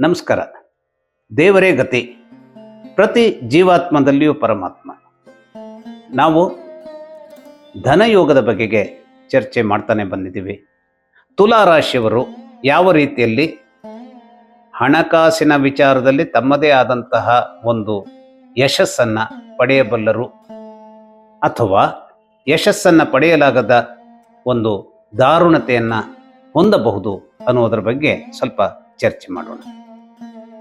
ನಮಸ್ಕಾರ. ದೇವರೇ ಗತಿ, ಪ್ರತಿ ಜೀವಾತ್ಮದಲ್ಲಿಯೂ ಪರಮಾತ್ಮ. ನಾವು ಧನಯೋಗದ ಬಗೆಗೆ ಚರ್ಚೆ ಮಾಡ್ತಾನೆ ಬಂದಿದ್ದೀವಿ. ತುಲಾ ರಾಶಿಯವರು ಯಾವ ರೀತಿಯಲ್ಲಿ ಹಣಕಾಸಿನ ವಿಚಾರದಲ್ಲಿ ತಮ್ಮದೇ ಆದಂತಹ ಒಂದು ಯಶಸ್ಸನ್ನು ಪಡೆಯಬಲ್ಲರು ಅಥವಾ ಯಶಸ್ಸನ್ನು ಪಡೆಯಲಾಗದ ಒಂದು ದಾರುಣತೆಯನ್ನು ಹೊಂದಬಹುದು ಅನ್ನೋದರ ಬಗ್ಗೆ ಸ್ವಲ್ಪ ಚರ್ಚೆ ಮಾಡೋಣ.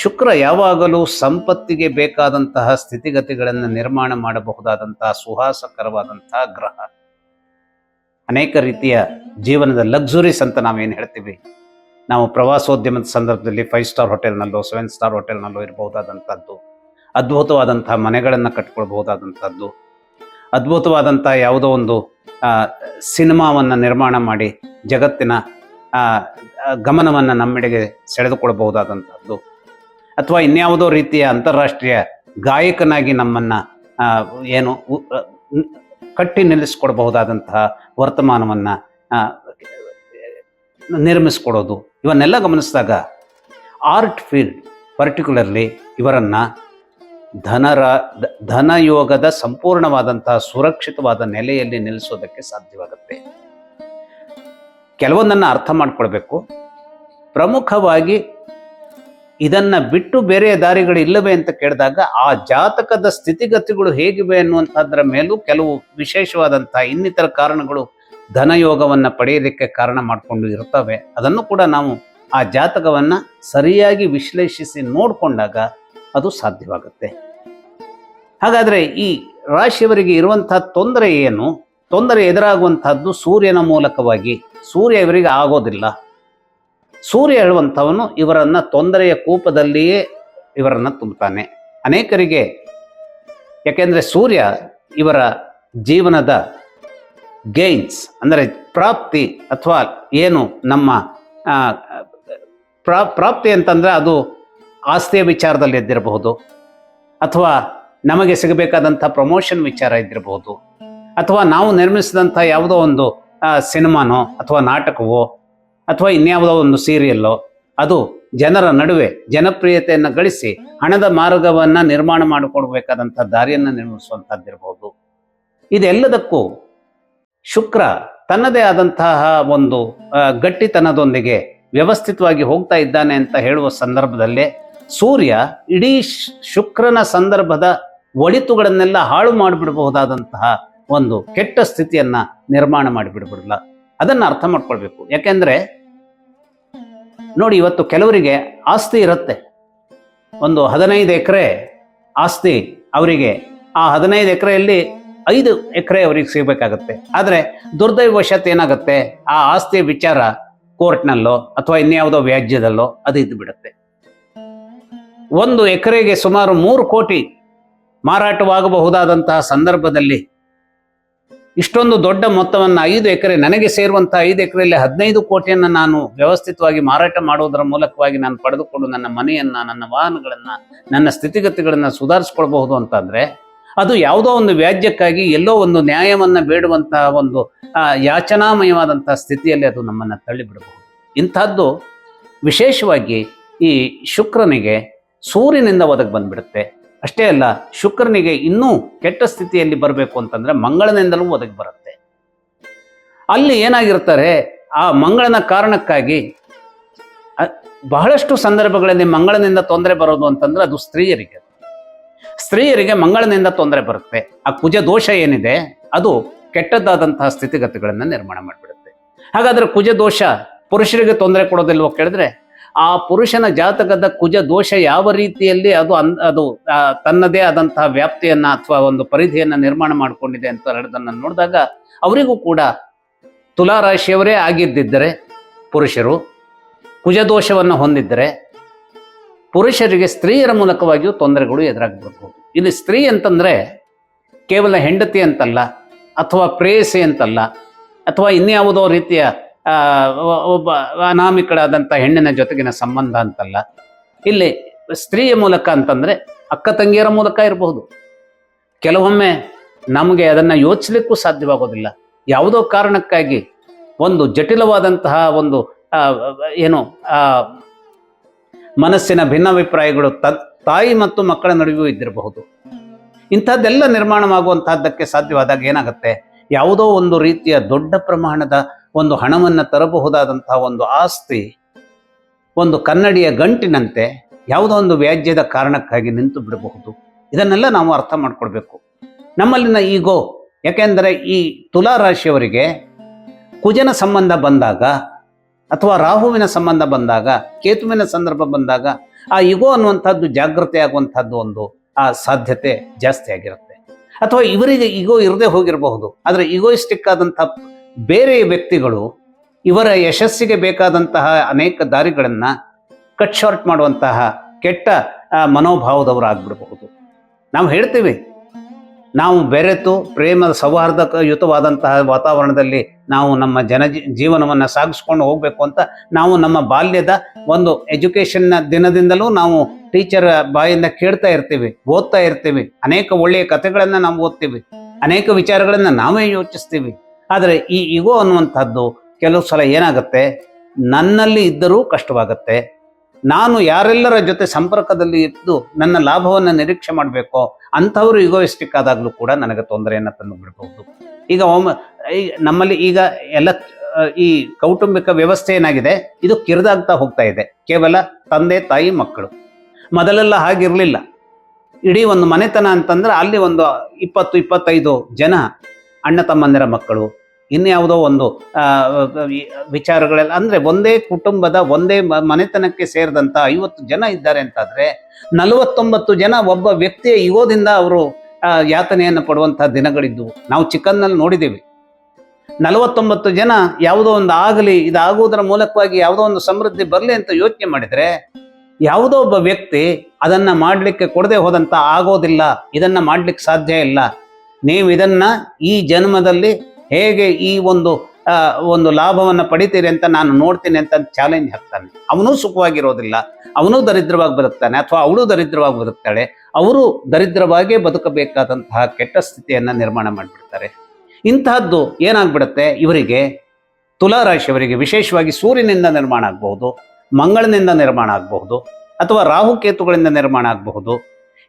ಶುಕ್ರ ಯಾವಾಗಲೂ ಸಂಪತ್ತಿಗೆ ಬೇಕಾದಂತಹ ಸ್ಥಿತಿಗತಿಗಳನ್ನು ನಿರ್ಮಾಣ ಮಾಡಬಹುದಾದಂತಹ ಸುಹಾಸಕರವಾದಂತಹ ಗ್ರಹ. ಅನೇಕ ರೀತಿಯ ಜೀವನದ ಲಕ್ಸುರೀಸ್ ಅಂತ ನಾವೇನು ಹೇಳ್ತೀವಿ? ನಾವು ಪ್ರವಾಸೋದ್ಯಮದ ಸಂದರ್ಭದಲ್ಲಿ ಫೈವ್ ಸ್ಟಾರ್ ಹೋಟೆಲ್ನಲ್ಲೋ, ಸೆವೆನ್ ಸ್ಟಾರ್ ಹೋಟೆಲ್ನಲ್ಲೋ ಇರಬಹುದಾದಂಥದ್ದು. ಅದ್ಭುತವಾದಂತಹ ಮನೆಗಳನ್ನು ಕಟ್ಕೊಳ್ಬಹುದಾದಂಥದ್ದು. ಅದ್ಭುತವಾದಂಥ ಯಾವುದೋ ಒಂದು ಸಿನಿಮಾವನ್ನು ನಿರ್ಮಾಣ ಮಾಡಿ ಜಗತ್ತಿನ ಗಮನವನ್ನು ನಮ್ಮೆಡೆಗೆ ಸೆಳೆದುಕೊಳ್ಬಹುದಾದಂಥದ್ದು. ಅಥವಾ ಇನ್ಯಾವುದೋ ರೀತಿಯ ಅಂತಾರಾಷ್ಟ್ರೀಯ ಗಾಯಕನಾಗಿ ನಮ್ಮನ್ನ ಏನು ಕಟ್ಟಿ ನಿಲ್ಲಿಸ್ಕೊಡ್ಬಹುದಾದಂತಹ ವರ್ತಮಾನವನ್ನು ನಿರ್ಮಿಸ್ಕೊಡೋದು. ಇವನ್ನೆಲ್ಲ ಗಮನಿಸಿದಾಗ ಆರ್ಟ್ ಫೀಲ್ಡ್ ಪರ್ಟಿಕ್ಯುಲರ್ಲಿ ಇವರನ್ನು ಧನರ, ಧನಯೋಗದ ಸಂಪೂರ್ಣವಾದಂತಹ ಸುರಕ್ಷಿತವಾದ ನೆಲೆಯಲ್ಲಿ ನಿಲ್ಲಿಸೋದಕ್ಕೆ ಸಾಧ್ಯವಾಗುತ್ತೆ. ಕೆಲವೊಂದನ್ನು ಅರ್ಥ ಮಾಡ್ಕೊಳ್ಬೇಕು. ಪ್ರಮುಖವಾಗಿ ಇದನ್ನ ಬಿಟ್ಟು ಬೇರೆ ದಾರಿಗಳು ಇಲ್ಲವೇ ಅಂತ ಕೇಳಿದಾಗ ಆ ಜಾತಕದ ಸ್ಥಿತಿಗತಿಗಳು ಹೇಗಿವೆ ಅನ್ನುವಂಥದ್ರ ಮೇಲೂ ಕೆಲವು ವಿಶೇಷವಾದಂತಹ ಇನ್ನಿತರ ಕಾರಣಗಳು ಧನಯೋಗವನ್ನು ಪಡೆಯಲಿಕ್ಕೆ ಕಾರಣ ಮಾಡಿಕೊಂಡು ಇರುತ್ತವೆ ಅದನ್ನು ಕೂಡ ನಾವು ಆ ಜಾತಕವನ್ನ ಸರಿಯಾಗಿ ವಿಶ್ಲೇಷಿಸಿ ನೋಡಿಕೊಂಡಾಗ ಅದು ಸಾಧ್ಯವಾಗುತ್ತೆ. ಹಾಗಾದ್ರೆ ಈ ರಾಶಿಯವರಿಗೆ ಇರುವಂತಹ ತೊಂದರೆ ಏನು? ತೊಂದರೆ ಎದುರಾಗುವಂತಹದ್ದು ಸೂರ್ಯನ ಮೂಲಕವಾಗಿ. ಸೂರ್ಯ ಇವರಿಗೆ ಆಗೋದಿಲ್ಲ. ಸೂರ್ಯ ಹೇಳುವಂಥವನು ಇವರನ್ನು ತೊಂದರೆಯ ಕೂಪದಲ್ಲಿಯೇ ಇವರನ್ನು ತುಂಬುತ್ತಾನೆ. ಅನೇಕರಿಗೆ, ಯಾಕೆಂದರೆ ಸೂರ್ಯ ಇವರ ಜೀವನದ ಗೇನ್ಸ್ ಅಂದರೆ ಪ್ರಾಪ್ತಿ ಅಥವಾ ಏನು ನಮ್ಮ ಪ್ರಾ, ಪ್ರಾಪ್ತಿ ಅಂತಂದರೆ ಅದು ಆಸ್ತಿಯ ವಿಚಾರದಲ್ಲಿ ಎದ್ದಿರಬಹುದು. ಅಥವಾ ನಮಗೆ ಸಿಗಬೇಕಾದಂಥ ಪ್ರಮೋಷನ್ ವಿಚಾರ ಇದ್ದಿರಬಹುದು. ಅಥವಾ ನಾವು ನಿರ್ಮಿಸಿದಂಥ ಯಾವುದೋ ಒಂದು ಸಿನಿಮಾನೋ ಅಥವಾ ನಾಟಕವೋ ಅಥವಾ ಇನ್ಯಾವುದೋ ಒಂದು ಸೀರಿಯಲ್ಲೋ, ಅದು ಜನರ ನಡುವೆ ಜನಪ್ರಿಯತೆಯನ್ನು ಗಳಿಸಿ ಹಣದ ಮಾರ್ಗವನ್ನು ನಿರ್ಮಾಣ ಮಾಡಿಕೊಡ್ಬೇಕಾದಂಥ ದಾರಿಯನ್ನು ನಿರ್ಮಿಸುವಂಥದ್ದಿರಬಹುದು ಇದೆಲ್ಲದಕ್ಕೂ ಶುಕ್ರ ತನ್ನದೇ ಆದಂತಹ ಒಂದು ಗಟ್ಟಿತನದೊಂದಿಗೆ ವ್ಯವಸ್ಥಿತವಾಗಿ ಹೋಗ್ತಾ ಇದ್ದಾನೆ ಅಂತ ಹೇಳುವ ಸಂದರ್ಭದಲ್ಲೇ ಸೂರ್ಯ ಇಡೀ ಶುಕ್ರನ ಸಂದರ್ಭದ ಒಳಿತುಗಳನ್ನೆಲ್ಲ ಹಾಳು ಮಾಡಿಬಿಡಬಹುದಾದಂತಹ ಒಂದು ಕೆಟ್ಟ ಸ್ಥಿತಿಯನ್ನ ನಿರ್ಮಾಣ ಮಾಡಿಬಿಡ್ಬಿಡಲ್ಲ ಅದನ್ನ ಅರ್ಥ ಮಾಡ್ಕೊಳ್ಬೇಕು. ಯಾಕೆಂದ್ರೆ ನೋಡಿ ಇವತ್ತು ಕೆಲವರಿಗೆ ಆಸ್ತಿ ಇರುತ್ತೆ. ಒಂದು ಹದಿನೈದು ಎಕರೆ ಆಸ್ತಿ ಅವರಿಗೆ. ಆ ಹದಿನೈದು ಎಕರೆಯಲ್ಲಿ ಐದು ಎಕರೆ ಅವರಿಗೆ ಸಿಗಬೇಕಾಗತ್ತೆ. ಆದರೆ ದುರ್ದೈವಶಾತ್ ಏನಾಗುತ್ತೆ? ಆ ಆಸ್ತಿಯ ವಿಚಾರ ಕೋರ್ಟ್ನಲ್ಲೋ ಅಥವಾ ಇನ್ಯಾವುದೋ ವ್ಯಾಜ್ಯದಲ್ಲೋ ಅದು ಇದ್ದು ಬಿಡುತ್ತೆ ಒಂದು ಎಕರೆಗೆ ಸುಮಾರು ಮೂರು ಕೋಟಿ ಮಾರಾಟವಾಗಬಹುದಾದಂತಹ ಸಂದರ್ಭದಲ್ಲಿ ಇಷ್ಟೊಂದು ದೊಡ್ಡ ಮೊತ್ತವನ್ನು ಐದು ಎಕರೆ, ನನಗೆ ಸೇರುವಂತಹ ಐದು ಎಕರೆಯಲ್ಲಿ ಹದಿನೈದು ಕೋಟಿಯನ್ನು ನಾನು ವ್ಯವಸ್ಥಿತವಾಗಿ ಮಾರಾಟ ಮಾಡುವುದರ ಮೂಲಕವಾಗಿ ನಾನು ಪಡೆದುಕೊಂಡು ನನ್ನ ಮನೆಯನ್ನ, ನನ್ನ ವಾಹನಗಳನ್ನ, ನನ್ನ ಸ್ಥಿತಿಗತಿಗಳನ್ನ ಸುಧಾರಿಸ್ಕೊಳ್ಬಹುದು ಅಂತಂದ್ರೆ ಅದು ಯಾವುದೋ ಒಂದು ವ್ಯಾಜ್ಯಕ್ಕಾಗಿ ಎಲ್ಲೋ ಒಂದು ನ್ಯಾಯವನ್ನು ಬೇಡುವಂತಹ ಒಂದು ಯಾಚನಾಮಯವಾದಂತಹ ಸ್ಥಿತಿಯಲ್ಲಿ ಅದು ನಮ್ಮನ್ನ ತಳ್ಳಿಬಿಡಬಹುದು. ಇಂಥದ್ದು ವಿಶೇಷವಾಗಿ ಈ ಶುಕ್ರನಿಗೆ ಸೂರ್ಯನಿಂದ ಒದಗಿ ಬಂದ್ಬಿಡುತ್ತೆ ಅಷ್ಟೇ ಅಲ್ಲ, ಶುಕ್ರನಿಗೆ ಇನ್ನೂ ಕೆಟ್ಟ ಸ್ಥಿತಿಯಲ್ಲಿ ಬರಬೇಕು ಅಂತಂದ್ರೆ ಮಂಗಳನಿಂದಲೂ ಒದಗಿ ಬರುತ್ತೆ. ಅಲ್ಲಿ ಏನಾಗಿರ್ತಾರೆ, ಆ ಮಂಗಳನ ಕಾರಣಕ್ಕಾಗಿ ಬಹಳಷ್ಟು ಸಂದರ್ಭಗಳಲ್ಲಿ ಮಂಗಳನಿಂದ ತೊಂದರೆ ಬರೋದು ಅಂತಂದ್ರೆ ಅದು ಸ್ತ್ರೀಯರಿಗೆ. ಸ್ತ್ರೀಯರಿಗೆ ಮಂಗಳನಿಂದ ತೊಂದರೆ ಬರುತ್ತೆ. ಆ ಕುಜ ದೋಷ ಏನಿದೆ, ಅದು ಕೆಟ್ಟದ್ದಾದಂತಹ ಸ್ಥಿತಿಗತಿಗಳನ್ನ ನಿರ್ಮಾಣ ಮಾಡಿಬಿಡುತ್ತೆ. ಹಾಗಾದ್ರೆ ಕುಜ ದೋಷ ಪುರುಷರಿಗೆ ತೊಂದರೆ ಕೊಡೋದಿಲ್ವೋ ಕೇಳಿದ್ರೆ ಆ ಪುರುಷನ ಜಾತಕದ ಕುಜ ದೋಷ ಯಾವ ರೀತಿಯಲ್ಲಿ ಅದು ಅನ್, ಅದು ತನ್ನದೇ ಆದಂತಹ ವ್ಯಾಪ್ತಿಯನ್ನ ಅಥವಾ ಒಂದು ಪರಿಧಿಯನ್ನ ನಿರ್ಮಾಣ ಮಾಡಿಕೊಂಡಿದೆ ಅಂತ ಹೇಳೋದನ್ನ ನೋಡಿದಾಗ ಅವರಿಗೂ ಕೂಡ ತುಲಾರಾಶಿಯವರೇ ಆಗಿದ್ದಿದ್ದರೆ ಪುರುಷರು, ಕುಜದೋಷವನ್ನು ಹೊಂದಿದ್ದರೆ ಪುರುಷರಿಗೆ ಸ್ತ್ರೀಯರ ಮೂಲಕವಾಗಿಯೂ ತೊಂದರೆಗಳು ಎದುರಾಗಬಹುದು ಇಲ್ಲಿ ಸ್ತ್ರೀ ಅಂತಂದ್ರೆ ಕೇವಲ ಹೆಂಡತಿ ಅಂತಲ್ಲ, ಅಥವಾ ಪ್ರೇಯಸಿ ಅಂತಲ್ಲ, ಅಥವಾ ಇನ್ಯಾವುದೋ ರೀತಿಯ ಒಬ್ಬ ಅನಾಮಿಕಳಾದಂಥ ಹೆಣ್ಣಿನ ಜೊತೆಗಿನ ಸಂಬಂಧ ಅಂತಲ್ಲ. ಇಲ್ಲಿ ಸ್ತ್ರೀಯ ಮೂಲಕ ಅಂತಂದ್ರೆ ಅಕ್ಕ ತಂಗಿಯರ ಮೂಲಕ ಇರಬಹುದು. ಕೆಲವೊಮ್ಮೆ ನಮಗೆ ಅದನ್ನ ಯೋಚಿಸಲಿಕ್ಕೂ ಸಾಧ್ಯವಾಗೋದಿಲ್ಲ. ಯಾವುದೋ ಕಾರಣಕ್ಕಾಗಿ ಒಂದು ಜಟಿಲವಾದಂತಹ ಒಂದು ಏನು ಮನಸ್ಸಿನ ಭಿನ್ನಾಭಿಪ್ರಾಯಗಳು ತ, ತಾಯಿ ಮತ್ತು ಮಕ್ಕಳ ನಡುವೆಯೂ ಇದ್ದಿರಬಹುದು. ಇಂಥದ್ದೆಲ್ಲ ನಿರ್ಮಾಣವಾಗುವಂತಹದ್ದಕ್ಕೆ ಸಾಧ್ಯವಾದಾಗ ಏನಾಗುತ್ತೆ? ಯಾವುದೋ ಒಂದು ರೀತಿಯ ದೊಡ್ಡ ಪ್ರಮಾಣದ ಒಂದು ಹಣವನ್ನು ತರಬಹುದಾದಂತಹ ಒಂದು ಆಸ್ತಿ, ಒಂದು ಕನ್ನಡಿಯ ಗಂಟಿನಂತೆ ಯಾವುದೋ ಒಂದು ವ್ಯಾಜ್ಯದ ಕಾರಣಕ್ಕಾಗಿ ನಿಂತು ಬಿಡಬಹುದು. ಇದನ್ನೆಲ್ಲ ನಾವು ಅರ್ಥ ಮಾಡಿಕೊಡ್ಬೇಕು ನಮ್ಮಲ್ಲಿನ ಈಗೋ, ಯಾಕೆಂದರೆ ಈ ತುಲಾ ರಾಶಿಯವರಿಗೆ ಕುಜನ ಸಂಬಂಧ ಬಂದಾಗ ಅಥವಾ ರಾಹುವಿನ ಸಂಬಂಧ ಬಂದಾಗ, ಕೇತುವಿನ ಸಂದರ್ಭ ಬಂದಾಗ ಆ ಇಗೋ ಅನ್ನುವಂಥದ್ದು ಜಾಗೃತಿ ಆಗುವಂಥದ್ದು ಒಂದು, ಆ ಸಾಧ್ಯತೆ ಜಾಸ್ತಿ ಆಗಿರುತ್ತೆ. ಅಥವಾ ಇವರಿಗೆ ಈಗೋ ಇರದೇ ಹೋಗಿರಬಹುದು, ಆದರೆ ಈಗೋಯಿಸ್ಟಿಕ್ ಆದಂತಹ ಬೇರೆ ವ್ಯಕ್ತಿಗಳು ಇವರ ಯಶಸ್ಸಿಗೆ ಬೇಕಾದಂತಹ ಅನೇಕ ದಾರಿಗಳನ್ನು ಕಟ್ ಶಾರ್ಟ್ ಮಾಡುವಂತಹ ಕೆಟ್ಟ ಮನೋಭಾವದವರಾಗ್ಬಿಡಬಹುದು. ನಾವು ಹೇಳ್ತೀವಿ, ನಾವು ಬೆರೆತು ಪ್ರೇಮದ ಸೌಹಾರ್ದಯುತವಾದಂತಹ ವಾತಾವರಣದಲ್ಲಿ ನಾವು ನಮ್ಮ ಜನ ಜೀವನವನ್ನು ಸಾಗಿಸ್ಕೊಂಡು ಹೋಗಬೇಕು ಅಂತ ನಾವು ನಮ್ಮ ಬಾಲ್ಯದ ಒಂದು ಎಜುಕೇಷನ್ನ ದಿನದಿಂದಲೂ ನಾವು ಟೀಚರ್ ಬಾಯಿಂದ ಕೇಳ್ತಾ ಇರ್ತೀವಿ, ಓದ್ತಾ ಇರ್ತೀವಿ. ಅನೇಕ ಒಳ್ಳೆಯ ಕಥೆಗಳನ್ನು ನಾವು ಓದ್ತೀವಿ. ಅನೇಕ ವಿಚಾರಗಳನ್ನು ನಾವೇ ಯೋಚಿಸ್ತೀವಿ. ಆದರೆ ಈ ಇಗೋ ಅನ್ನುವಂಥದ್ದು ಕೆಲವು ಸಲ ಏನಾಗುತ್ತೆ? ನನ್ನಲ್ಲಿ ಇದ್ದರೂ ಕಷ್ಟವಾಗುತ್ತೆ. ನಾನು ಯಾರೆಲ್ಲರ ಜೊತೆ ಸಂಪರ್ಕದಲ್ಲಿ ಇದ್ದು ನನ್ನ ಲಾಭವನ್ನು ನಿರೀಕ್ಷೆ ಮಾಡಬೇಕೋ, ಅಂಥವರು ಇಗೋಯಿಸ್ಟಿಕ್ ಆದಾಗಲೂ ಕೂಡ ನನಗೆ ತೊಂದರೆಯನ್ನು ತಂದು ಬಿಡಬಹುದು ಈಗ ಒಮ್ಮೆ ನಮ್ಮಲ್ಲಿ ಈಗ ಎಲ್ಲ, ಈ ಕೌಟುಂಬಿಕ ವ್ಯವಸ್ಥೆ ಏನಾಗಿದೆ? ಇದು ಕಿರಿದಾಗ್ತಾ ಹೋಗ್ತಾ ಇದೆ. ಕೇವಲ ತಂದೆ, ತಾಯಿ, ಮಕ್ಕಳು. ಮೊದಲೆಲ್ಲ ಹಾಗಿರಲಿಲ್ಲ. ಇಡೀ ಒಂದು ಮನೆತನ ಅಂತಂದ್ರೆ ಅಲ್ಲಿ ಒಂದು ಇಪ್ಪತ್ತು, ಇಪ್ಪತ್ತೈದು ಜನ ಅಣ್ಣ ತಮ್ಮಂದಿರ ಮಕ್ಕಳು ಇನ್ಯಾವುದೋ ಒಂದು ವಿಚಾರಗಳೆಲ್ಲ, ಅಂದ್ರೆ ಒಂದೇ ಕುಟುಂಬದ ಒಂದೇ ಮನೆತನಕ್ಕೆ ಸೇರಿದಂತ ಐವತ್ತು ಜನ ಇದ್ದಾರೆ ಅಂತಾದ್ರೆ, ನಲವತ್ತೊಂಬತ್ತು ಜನ ಒಬ್ಬ ವ್ಯಕ್ತಿಯ ಯುಗೋದಿಂದ ಅವರು ಯಾತನೆಯನ್ನು ಪಡುವಂತಹ ದಿನಗಳಿದ್ದು, ನಾವು ಚಿಕನ್ನಲ್ಲಿ ನೋಡಿದ್ದೀವಿ. ನಲವತ್ತೊಂಬತ್ತು ಜನ ಯಾವುದೋ ಒಂದು ಆಗಲಿ, ಇದಾಗುವುದರ ಮೂಲಕವಾಗಿ ಯಾವುದೋ ಒಂದು ಸಮೃದ್ಧಿ ಬರಲಿ ಅಂತ ಯೋಚನೆ ಮಾಡಿದ್ರೆ, ಯಾವುದೋ ಒಬ್ಬ ವ್ಯಕ್ತಿ ಅದನ್ನ ಮಾಡಲಿಕ್ಕೆ ಕೊಡದೆ ಹೋದಂತ ಆಗೋದಿಲ್ಲ, ಇದನ್ನ ಮಾಡ್ಲಿಕ್ಕೆ ಸಾಧ್ಯ ಇಲ್ಲ ನೀವು ಇದನ್ನ ಈ ಜನ್ಮದಲ್ಲಿ ಹೇಗೆ ಈ ಒಂದು ಒಂದು ಲಾಭವನ್ನು ಪಡಿತೀರಿ ಅಂತ ನಾನು ನೋಡ್ತೀನಿ ಅಂತ ಚಾಲೆಂಜ್ ಹಾಕ್ತಾನೆ. ಅವನು ಸುಖವಾಗಿರೋದಿಲ್ಲ, ಅವನು ದರಿದ್ರವಾಗಿ ಬದುಕ್ತಾನೆ ಅಥವಾ ಅವಳು ದರಿದ್ರವಾಗಿ ಬದುಕ್ತಾಳೆ, ಅವರು ದರಿದ್ರವಾಗೇ ಬದುಕಬೇಕಾದಂತಹ ಕೆಟ್ಟ ಸ್ಥಿತಿಯನ್ನ ನಿರ್ಮಾಣ ಮಾಡಿಬಿಡ್ತಾರೆ. ಇಂತಹದ್ದು ಏನಾಗ್ಬಿಡುತ್ತೆ? ಇವರಿಗೆ ತುಲಾರಾಶಿಯವರಿಗೆ ವಿಶೇಷವಾಗಿ ಸೂರ್ಯನಿಂದ ನಿರ್ಮಾಣ ಆಗಬಹುದು, ಮಂಗಳನಿಂದ ನಿರ್ಮಾಣ ಆಗಬಹುದು, ಅಥವಾ ರಾಹುಕೇತುಗಳಿಂದ ನಿರ್ಮಾಣ ಆಗಬಹುದು.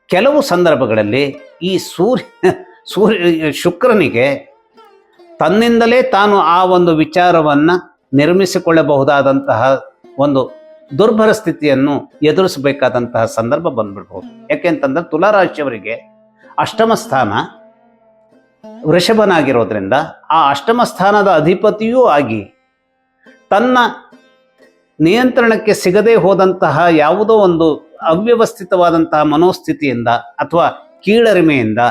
ಕೆಲವು ಸಂದರ್ಭಗಳಲ್ಲಿ ಈ ಸೂರ್ಯ ಸೂರ್ಯ ಶುಕ್ರನಿಗೆ ತನ್ನಿಂದಲೇ ತಾನು ಆ ಒಂದು ವಿಚಾರವನ್ನು ನಿರ್ಮಿಸಿಕೊಳ್ಳಬಹುದಾದಂತಹ ಒಂದು ದುರ್ಭರ ಸ್ಥಿತಿಯನ್ನು ಎದುರಿಸಬೇಕಾದಂತಹ ಸಂದರ್ಭ ಬಂದ್ಬಿಡ್ಬಹುದು ಯಾಕೆಂತಂದ್ರೆ ತುಲಾರಾಶಿಯವರಿಗೆ ಅಷ್ಟಮ ಸ್ಥಾನ ವೃಷಭನಾಗಿರೋದ್ರಿಂದ ಆ ಅಷ್ಟಮ ಸ್ಥಾನದ ಅಧಿಪತಿಯೂ ಆಗಿ ತನ್ನ ನಿಯಂತ್ರಣಕ್ಕೆ ಸಿಗದೇ ಹೋದಂತಹ ಯಾವುದೋ ಒಂದು ಅವ್ಯವಸ್ಥಿತವಾದಂತಹ ಮನೋಸ್ಥಿತಿಯಿಂದ ಅಥವಾ ಕೀಳರಿಮೆಯಿಂದ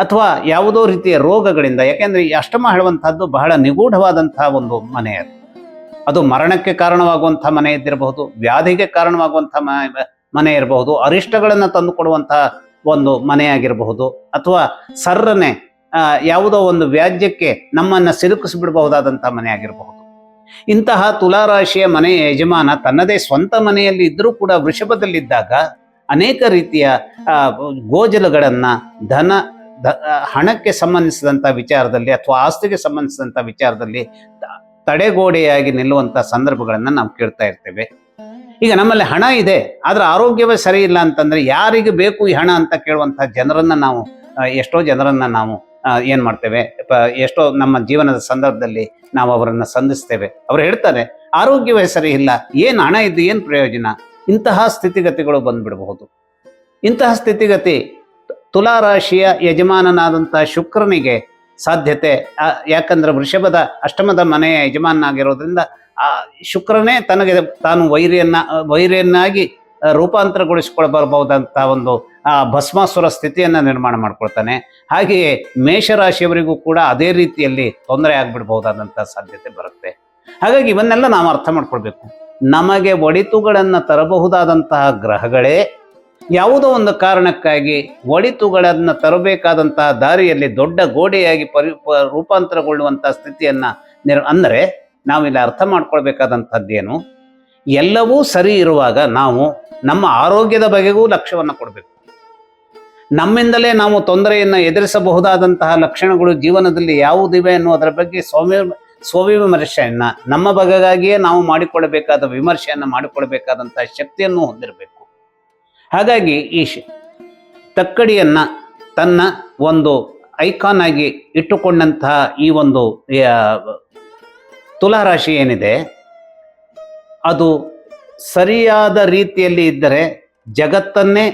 ಅಥವಾ ಯಾವುದೋ ರೀತಿಯ ರೋಗಗಳಿಂದ, ಯಾಕೆಂದರೆ ಈ ಅಷ್ಟಮ ಹೇಳುವಂತಹದ್ದು ಬಹಳ ನಿಗೂಢವಾದಂತಹ ಒಂದು ಮನೆ ಅದು. ಅದು ಮರಣಕ್ಕೆ ಕಾರಣವಾಗುವಂಥ ಮನೆ ಇದ್ದಿರಬಹುದು, ವ್ಯಾಧಿಗೆ ಕಾರಣವಾಗುವಂಥ ಮನೆ ಇರಬಹುದು, ಅರಿಷ್ಟಗಳನ್ನು ತಂದು ಕೊಡುವಂತಹ ಒಂದು ಮನೆಯಾಗಿರಬಹುದು, ಅಥವಾ ಸರ್ರನೆ ಯಾವುದೋ ಒಂದು ವ್ಯಾಜ್ಯಕ್ಕೆ ನಮ್ಮನ್ನ ಸಿಲುಕಿಸಿಬಿಡಬಹುದಾದಂಥ ಮನೆ ಆಗಿರಬಹುದು ಇಂತಹ ತುಲಾರಾಶಿಯ ಮನೆಯ ಯಜಮಾನ ತನ್ನದೇ ಸ್ವಂತ ಮನೆಯಲ್ಲಿ ಇದ್ದರೂ ಕೂಡ ವೃಷಭದಲ್ಲಿದ್ದಾಗ ಅನೇಕ ರೀತಿಯ ಗೋಜಲುಗಳನ್ನ, ಧನ ಹಣಕ್ಕೆ ಸಂಬಂಧಿಸಿದಂಥ ವಿಚಾರದಲ್ಲಿ ಅಥವಾ ಆಸ್ತಿಗೆ ಸಂಬಂಧಿಸಿದಂಥ ವಿಚಾರದಲ್ಲಿ ತಡೆಗೋಡೆಯಾಗಿ ನಿಲ್ಲುವಂಥ ಸಂದರ್ಭಗಳನ್ನು ನಾವು ಕೇಳ್ತಾ ಇರ್ತೇವೆ. ಈಗ ನಮ್ಮಲ್ಲಿ ಹಣ ಇದೆ, ಆದರೆ ಆರೋಗ್ಯವೇ ಸರಿ ಇಲ್ಲ ಅಂತಂದ್ರೆ ಯಾರಿಗೆ ಬೇಕು ಈ ಹಣ ಅಂತ ಕೇಳುವಂಥ ಜನರನ್ನು ನಾವು ಎಷ್ಟೋ ಜನರನ್ನು ನಾವು ಏನ್ ಮಾಡ್ತೇವೆ ಎಷ್ಟೋ ನಮ್ಮ ಜೀವನದ ಸಂದರ್ಭದಲ್ಲಿ ನಾವು ಅವರನ್ನು ಸಂಧಿಸ್ತೇವೆ. ಅವ್ರು ಹೇಳ್ತಾರೆ, ಆರೋಗ್ಯವೇ ಸರಿ ಇಲ್ಲ, ಏನ್ ಹಣ ಇದ್ದು ಏನು ಪ್ರಯೋಜನ? ಇಂತಹ ಸ್ಥಿತಿಗತಿಗಳು ಬಂದ್ಬಿಡಬಹುದು. ಇಂತಹ ಸ್ಥಿತಿಗತಿ ತುಲಾರಾಶಿಯ ಯಜಮಾನನಾದಂಥ ಶುಕ್ರನಿಗೆ ಸಾಧ್ಯತೆ. ಯಾಕಂದ್ರೆ ವೃಷಭದ ಅಷ್ಟಮದ ಮನೆಯ ಯಜಮಾನನಾಗಿರೋದ್ರಿಂದ ಆ ಶುಕ್ರನೇ ತನಗೆ ತಾನು ವೈರಿಯನ್ನ ವೈರಿಯನ್ನಾಗಿ ಆ, ರೂಪಾಂತರಗೊಳಿಸಿಕೊಳ್ಬರಬಹುದಂತಹ ಒಂದು ಆ ಭಸ್ಮಾಸುರ ಸ್ಥಿತಿಯನ್ನು ನಿರ್ಮಾಣ ಮಾಡ್ಕೊಳ್ತಾನೆ. ಹಾಗೆಯೇ ಮೇಷರಾಶಿಯವರಿಗೂ ಕೂಡ ಅದೇ ರೀತಿಯಲ್ಲಿ ತೊಂದರೆ ಆಗ್ಬಿಡ್ಬಹುದಾದಂತ ಸಾಧ್ಯತೆ ಬರುತ್ತೆ. ಹಾಗಾಗಿ ಇವನ್ನೆಲ್ಲ ನಾವು ಅರ್ಥ ಮಾಡ್ಕೊಳ್ಬೇಕು. ನಮಗೆ ಒಡಿತುಗಳನ್ನು ತರಬಹುದಾದಂತಹ ಗ್ರಹಗಳೇ ಯಾವುದೋ ಒಂದು ಕಾರಣಕ್ಕಾಗಿ ಒಳಿತುಗಳನ್ನು ತರಬೇಕಾದಂತಹ ದಾರಿಯಲ್ಲಿ ದೊಡ್ಡ ಗೋಡೆಯಾಗಿ ಪರಿ ರೂಪಾಂತರಗೊಳ್ಳುವಂತಹ ಸ್ಥಿತಿಯನ್ನ ನಿರ್, ಅಂದರೆ ನಾವಿಲ್ಲಿ ಅರ್ಥ ಮಾಡ್ಕೊಳ್ಬೇಕಾದಂಥದ್ದೇನು? ಎಲ್ಲವೂ ಸರಿ ಇರುವಾಗ ನಾವು ನಮ್ಮ ಆರೋಗ್ಯದ ಬಗೆಗೂ ಲಕ್ಷ್ಯವನ್ನು ಕೊಡಬೇಕು. ನಮ್ಮಿಂದಲೇ ನಾವು ತೊಂದರೆಯನ್ನು ಎದುರಿಸಬಹುದಾದಂತಹ ಲಕ್ಷಣಗಳು ಜೀವನದಲ್ಲಿ ಯಾವುದಿವೆ ಅನ್ನೋದರ ಬಗ್ಗೆ ಸ್ವಾಮಿ ಸ್ವವಿಮರ್ಶೆಯನ್ನು ನಮ್ಮ ಬಗೆಗಾಗಿಯೇ ನಾವು ಮಾಡಿಕೊಳ್ಳಬೇಕಾದ ವಿಮರ್ಶೆಯನ್ನು ಮಾಡಿಕೊಳ್ಳಬೇಕಾದಂತಹ ಶಕ್ತಿಯನ್ನು ಹೊಂದಿರಬೇಕು. ಹಾಗಾಗಿ ಈ ತಕ್ಕಡಿಯನ್ನು ತನ್ನ ಒಂದು ಐಕಾನ್ ಆಗಿ ಇಟ್ಟುಕೊಂಡಂತಹ ಈ ಒಂದು ತುಲಾರಾಶಿ ಏನಿದೆ, ಅದು ಸರಿಯಾದ ರೀತಿಯಲ್ಲಿ ಇದ್ದರೆ ಜಗತ್ತನ್ನೇ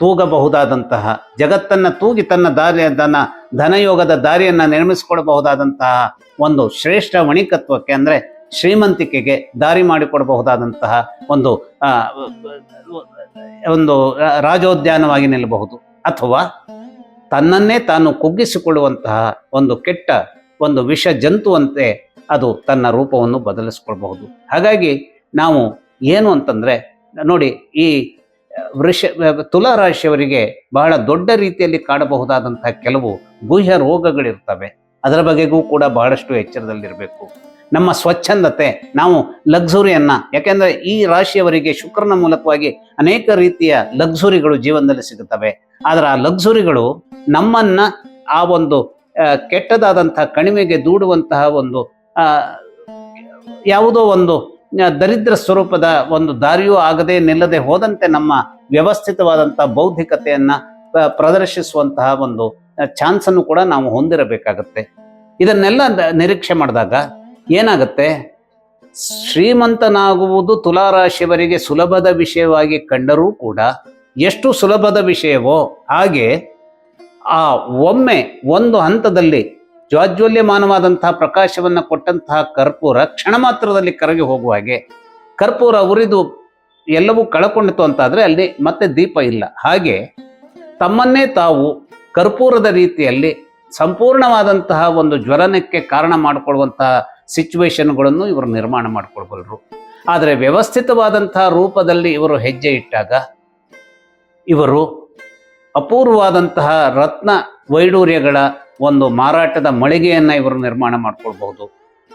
ತೂಗಬಹುದಾದಂತಹ, ಜಗತ್ತನ್ನು ತೂಗಿ ತನ್ನ ದಾರಿ ತನ್ನ ಧನಯೋಗದ ದಾರಿಯನ್ನು ನಿರ್ಮಿಸಿಕೊಡಬಹುದಾದಂತಹ ಒಂದು ಶ್ರೇಷ್ಠ ವಣಿಕತ್ವಕ್ಕೆ ಅಂದ್ರೆ ಶ್ರೀಮಂತಿಕೆಗೆ ದಾರಿ ಮಾಡಿಕೊಡಬಹುದಾದಂತಹ ಒಂದು ಒಂದು ರಾಜೋದ್ಯಾನವಾಗಿ ನಿಲ್ಲಬಹುದು. ಅಥವಾ ತನ್ನನ್ನೇ ತಾನು ಕುಗ್ಗಿಸಿಕೊಳ್ಳುವಂತಹ ಒಂದು ಕೆಟ್ಟ ಒಂದು ವಿಷ ಜಂತುವಂತೆ ಅದು ತನ್ನ ರೂಪವನ್ನು ಬದಲಿಸಿಕೊಳ್ಬಹುದು. ಹಾಗಾಗಿ ನಾವು ಏನು ಅಂತಂದ್ರೆ, ನೋಡಿ, ಈ ವೃಷ ತುಲಾರಾಶಿಯವರಿಗೆ ಬಹಳ ದೊಡ್ಡ ರೀತಿಯಲ್ಲಿ ಕಾಡಬಹುದಾದಂತಹ ಕೆಲವು ಗುಹ್ಯ ರೋಗಗಳಿರ್ತವೆ. ಅದರ ಬಗೆಗೂ ಕೂಡ ಬಹಳಷ್ಟು ಎಚ್ಚರದಲ್ಲಿರಬೇಕು. ನಮ್ಮ ಸ್ವಚ್ಛಂದತೆ, ನಾವು ಲಕ್ಸುರಿಯನ್ನ. ಯಾಕೆಂದ್ರೆ ಈ ರಾಶಿಯವರಿಗೆ ಶುಕ್ರನ ಮೂಲಕವಾಗಿ ಅನೇಕ ರೀತಿಯ ಲಕ್ಸುರಿಗಳು ಜೀವನದಲ್ಲಿ ಸಿಗುತ್ತವೆ. ಆದ್ರೆ ಆ ಲಕ್ಸುರಿಗಳು ನಮ್ಮನ್ನ ಆ ಒಂದು ಕೆಟ್ಟದಾದಂತಹ ಕಣಿವೆಗೆ ದೂಡುವಂತಹ ಒಂದು ಯಾವುದೋ ಒಂದು ದರಿದ್ರ ಸ್ವರೂಪದ ಒಂದು ದಾರಿಯೂ ಆಗದೆ ನಿಲ್ಲದೆ ಹೋದಂತೆ ನಮ್ಮ ವ್ಯವಸ್ಥಿತವಾದಂತಹ ಬೌದ್ಧಿಕತೆಯನ್ನ ಪ್ರದರ್ಶಿಸುವಂತಹ ಒಂದು ಚಾನ್ಸನ್ನು ಕೂಡ ನಾವು ಹೊಂದಿರಬೇಕಾಗತ್ತೆ. ಇದನ್ನೆಲ್ಲ ನಿರೀಕ್ಷೆ ಮಾಡಿದಾಗ ಏನಾಗುತ್ತೆ? ಶ್ರೀಮಂತನಾಗುವುದು ತುಲಾರಾಶಿಯವರಿಗೆ ಸುಲಭದ ವಿಷಯವಾಗಿ ಕಂಡರೂ ಕೂಡ ಎಷ್ಟು ಸುಲಭದ ವಿಷಯವೋ ಹಾಗೆ ಆ ಒಮ್ಮೆ ಒಂದು ಹಂತದಲ್ಲಿ ಜ್ವಾಜ್ವಲ್ಯಮಾನವಾದಂತಹ ಪ್ರಕಾಶವನ್ನು ಕೊಟ್ಟಂತಹ ಕರ್ಪೂರ ಕ್ಷಣ ಮಾತ್ರದಲ್ಲಿ ಕರಗಿ ಹೋಗುವ ಹಾಗೆ ಕರ್ಪೂರ ಉರಿದು ಎಲ್ಲವೂ ಕಳಕೊಂಡಿತು ಅಂತಾದರೆ ಅಲ್ಲಿ ಮತ್ತೆ ದೀಪ ಇಲ್ಲ. ಹಾಗೆ ತಮ್ಮನ್ನೇ ತಾವು ಕರ್ಪೂರದ ರೀತಿಯಲ್ಲಿ ಸಂಪೂರ್ಣವಾದಂತಹ ಒಂದು ಜ್ವಲನಕ್ಕೆ ಕಾರಣ ಮಾಡಿಕೊಳ್ಳುವಂತಹ ಸಿಚುವೇಶನ್ಗಳನ್ನು ಇವರು ನಿರ್ಮಾಣ ಮಾಡಿಕೊಳ್ಬಲ್ರು. ಆದರೆ ವ್ಯವಸ್ಥಿತವಾದಂಥ ರೂಪದಲ್ಲಿ ಇವರು ಹೆಜ್ಜೆ ಇಟ್ಟಾಗ ಇವರು ಅಪೂರ್ವವಾದಂತಹ ರತ್ನ ವೈಡೂರ್ಯಗಳ ಒಂದು ಮಾರಾಟದ ಮಳಿಗೆಯನ್ನು ಇವರು ನಿರ್ಮಾಣ ಮಾಡ್ಕೊಳ್ಬಹುದು.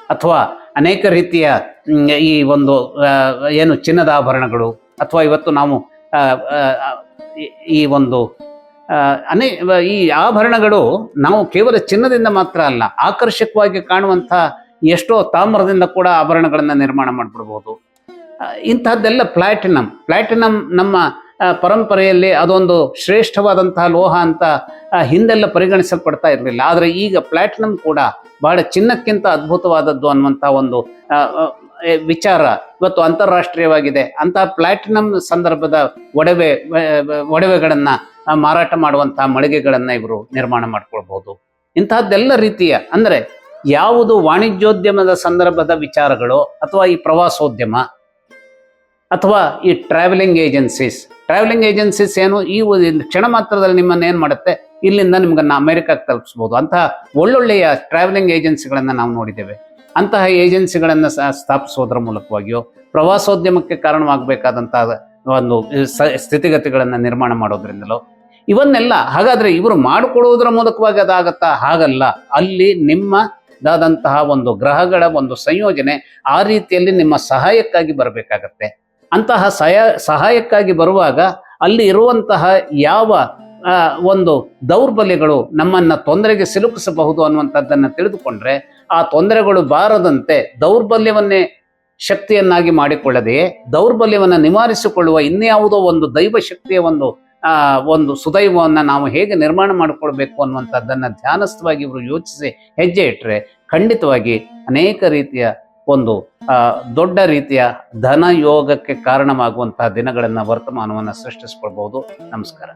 ಅಥವಾ ಅನೇಕ ರೀತಿಯ ಈ ಒಂದು ಏನು ಚಿನ್ನದ ಆಭರಣಗಳು ಅಥವಾ ಇವತ್ತು ನಾವು ಈ- ಒಂದು ಅನೇ, ಈ ಆಭರಣಗಳು ನಾವು ಕೇವಲ ಚಿನ್ನದಿಂದ ಮಾತ್ರ ಅಲ್ಲ, ಆಕರ್ಷಕವಾಗಿ ಕಾಣುವಂತಹ ಎಷ್ಟೋ ತಾಮ್ರದಿಂದ ಕೂಡ ಆಭರಣಗಳನ್ನ ನಿರ್ಮಾಣ ಮಾಡಿಬಿಡ್ಬೋದು. ಇಂತಹದ್ದೆಲ್ಲ ಪ್ಲಾಟಿನಮ್ ಪ್ಲಾಟಿನಮ್ ನಮ್ಮ ಪರಂಪರೆಯಲ್ಲಿ ಅದೊಂದು ಶ್ರೇಷ್ಠವಾದಂತಹ ಲೋಹ ಅಂತ ಹಿಂದೆಲ್ಲ ಪರಿಗಣಿಸಲ್ಪಡ್ತಾ ಇರಲಿಲ್ಲ. ಆದರೆ ಈಗ ಪ್ಲಾಟಿನಮ್ ಕೂಡ ಬಹಳ ಚಿನ್ನಕ್ಕಿಂತ ಅದ್ಭುತವಾದದ್ದು ಅನ್ನುವಂಥ ಒಂದು ವಿಚಾರ ಇವತ್ತು ಅಂತಾರಾಷ್ಟ್ರೀಯವಾಗಿದೆ. ಅಂತಹ ಪ್ಲಾಟಿನಮ್ ಸಂದರ್ಭದ ಒಡವೆ ಒಡವೆಗಳನ್ನ ಮಾರಾಟ ಮಾಡುವಂತಹ ಮಳಿಗೆಗಳನ್ನ ಇವರು ನಿರ್ಮಾಣ ಮಾಡ್ಕೊಳ್ಬಹುದು ಇಂತಹದ್ದೆಲ್ಲ ರೀತಿಯ, ಅಂದ್ರೆ ಯಾವುದು ವಾಣಿಜ್ಯೋದ್ಯಮದ ಸಂದರ್ಭದ ವಿಚಾರಗಳು ಅಥವಾ ಈ ಪ್ರವಾಸೋದ್ಯಮ ಅಥವಾ ಈ ಟ್ರಾವೆಲಿಂಗ್ ಏಜೆನ್ಸೀಸ್ ಟ್ರಾವೆಲಿಂಗ್ ಏಜೆನ್ಸೀಸ್ ಏನು? ಈ ಕ್ಷಣ ಮಾತ್ರದಲ್ಲಿ ನಿಮ್ಮನ್ನು ಏನು ಮಾಡುತ್ತೆ? ಇಲ್ಲಿಂದ ನಿಮ್ಗನ್ನ ಅಮೆರಿಕಕ್ಕೆ ತಲುಪಿಸ್ಬೋದು. ಅಂತಹ ಒಳ್ಳೊಳ್ಳೆಯ ಟ್ರಾವೆಲಿಂಗ್ ಏಜೆನ್ಸಿಗಳನ್ನು ನಾವು ನೋಡಿದ್ದೇವೆ. ಅಂತಹ ಏಜೆನ್ಸಿಗಳನ್ನು ಸ್ಥಾಪಿಸೋದ್ರ ಮೂಲಕವಾಗಿಯೋ, ಪ್ರವಾಸೋದ್ಯಮಕ್ಕೆ ಕಾರಣವಾಗಬೇಕಾದಂತಹ ಒಂದು ಸ್ಥಿತಿಗತಿಗಳನ್ನು ನಿರ್ಮಾಣ ಮಾಡೋದ್ರಿಂದಲೋ, ಇವನ್ನೆಲ್ಲ ಹಾಗಾದ್ರೆ ಇವರು ಮಾಡಿಕೊಡುವುದರ ಮೂಲಕವಾಗಿ ಅದಾಗತ್ತಾ? ಹಾಗಲ್ಲ. ಅಲ್ಲಿ ನಿಮ್ಮದಾದಂತಹ ಒಂದು ಗ್ರಹಗಳ ಒಂದು ಸಂಯೋಜನೆ ಆ ರೀತಿಯಲ್ಲಿ ನಿಮ್ಮ ಸಹಾಯಕ್ಕಾಗಿ ಬರಬೇಕಾಗತ್ತೆ. ಅಂತಹ ಸಹಾಯ, ಸಹಾಯಕ್ಕಾಗಿ ಬರುವಾಗ ಅಲ್ಲಿ ಇರುವಂತಹ ಯಾವ ಒಂದು ದೌರ್ಬಲ್ಯಗಳು ನಮ್ಮನ್ನ ತೊಂದರೆಗೆ ಸಿಲುಕಿಸಬಹುದು ಅನ್ನುವಂಥದ್ದನ್ನು ತಿಳಿದುಕೊಂಡ್ರೆ ಆ ತೊಂದರೆಗಳು ಬಾರದಂತೆ ದೌರ್ಬಲ್ಯವನ್ನೇ ಶಕ್ತಿಯನ್ನಾಗಿ ಮಾಡಿಕೊಳ್ಳದೆಯೇ, ದೌರ್ಬಲ್ಯವನ್ನು ನಿವಾರಿಸಿಕೊಳ್ಳುವ ಇನ್ಯಾವುದೋ ಒಂದು ದೈವ ಶಕ್ತಿಯ ಒಂದು ಒಂದು ಸುದೈವವನ್ನು ನಾವು ಹೇಗೆ ನಿರ್ಮಾಣ ಮಾಡಿಕೊಳ್ಬೇಕು ಅನ್ನುವಂಥದ್ದನ್ನ ಧ್ಯಾನಸ್ಥವಾಗಿ ಇವರು ಯೋಚಿಸಿ ಹೆಜ್ಜೆ ಇಟ್ಟರೆ ಖಂಡಿತವಾಗಿ ಅನೇಕ ರೀತಿಯ ಒಂದು ದೊಡ್ಡ ರೀತಿಯ ಧನಯೋಗಕ್ಕೆ ಕಾರಣವಾಗುವಂತಹ ದಿನಗಳನ್ನು ವರ್ತಮಾನವನ್ನು ಸೃಷ್ಟಿಸ್ಕೊಳ್ಬಹುದು. ನಮಸ್ಕಾರ.